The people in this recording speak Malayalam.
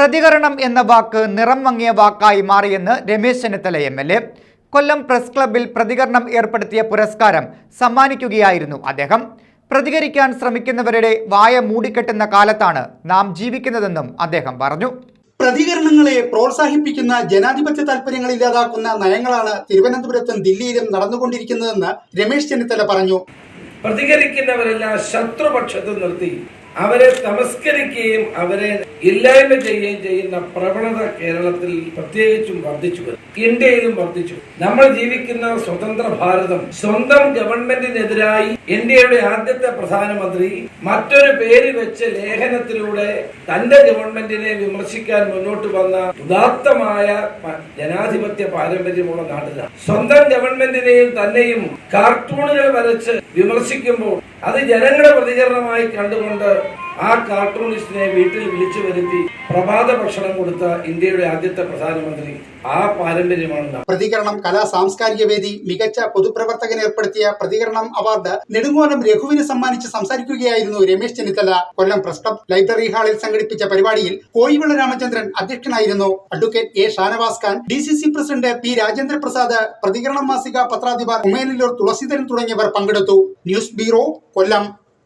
പ്രതികരണം എന്ന വാക്ക് നിറം മങ്ങിയ വാക്കായി മാറിയെന്ന് Ramesh Chennithala M L A. Kollam press ക്ലബിൽ പ്രതികരണം ഏർപ്പെടുത്തിയ പുരസ്കാരം സമ്മാനിക്കുകയായിരുന്നു അദ്ദേഹം. പ്രതികരിക്കാൻ ശ്രമിക്കുന്നവരുടെ വായ മൂടിക്കെട്ടുന്ന കാലത്താണ് നാം ജീവിക്കുന്നതെന്നും അദ്ദേഹം പറഞ്ഞു. പ്രതികരണങ്ങളെ പ്രോത്സാഹിപ്പിക്കുന്ന ജനാധിപത്യ താല്പര്യങ്ങൾ ഇല്ലാതാക്കുന്ന നയങ്ങളാണ് തിരുവനന്തപുരത്തും ദില്ലിയിലും നടന്നുകൊണ്ടിരിക്കുന്നതെന്ന് രമേശ് ചെന്നിത്തല പറഞ്ഞു. പ്രതികരിക്കുന്നവരെല്ലാം ശത്രുപക്ഷത്ത് നിർത്തി. അവരെ തമസ്കരിക്കുകയും അവരെ ഇല്ലായ്മ ചെയ്യുകയും ചെയ്യുന്ന പ്രവണത കേരളത്തിൽ പ്രത്യേകിച്ചും വർദ്ധിച്ചു വരും. ഇന്ത്യയിലും വർദ്ധിച്ചു നമ്മൾ ജീവിക്കുന്ന സ്വതന്ത്ര ഭാരതം സ്വന്തം ഗവൺമെന്റിനെതിരായി ഇന്ത്യയുടെ ആദ്യത്തെ പ്രധാനമന്ത്രി മറ്റൊരു പേര് വെച്ച് ലേഖനത്തിലൂടെ തന്റെ ഗവൺമെന്റിനെ വിമർശിക്കാൻ മുന്നോട്ട് വന്ന ഉദാത്തമായ ജനാധിപത്യ പാരമ്പര്യമുള്ള നാട്ടിലാണ് സ്വന്തം ഗവൺമെന്റിനെയും തന്നെയും കാർട്ടൂണുകൾ വരച്ച് വിമർശിക്കുമ്പോൾ അത് ജനങ്ങളുടെ പ്രതികരണമായി കണ്ടുകൊണ്ട് ആ കാർട്ടൂണിസ്റ്റിനെ വീട്ടിൽ വിളിച്ചു വരുത്തി പ്രഭാത ഭക്ഷണം കൊടുത്ത ഇന്ത്യയുടെ ആദ്യത്തെ പ്രധാനമന്ത്രി ആ പാരമ്പര്യമാണ് പ്രതികരണം കലാ സാംസ്കാരിക വേദി മികച്ച പൊതുപ്രവർത്തകൻ ഏർപ്പെടുത്തിയ പ്രതികരണം അവാർഡ് നെടുങ്ങോലം രഘുവിന് സമ്മാനിച്ച് സംസാരിക്കുകയായിരുന്നു Ramesh Chennithala. Kollam press club library ഹാളിൽ സംഘടിപ്പിച്ച പരിപാടിയിൽ കോയിവിള രാമചന്ദ്രൻ അധ്യക്ഷനായിരുന്നു. Advocate A Shanavas Khan D C C president P Rajendra Prasad Prathikaranam മാസിക പത്രാധിപർ ഉമേനല്ലൂർ തുളസീധരൻ തുടങ്ങിയവർ പങ്കെടുത്തു. News bureau Kollam.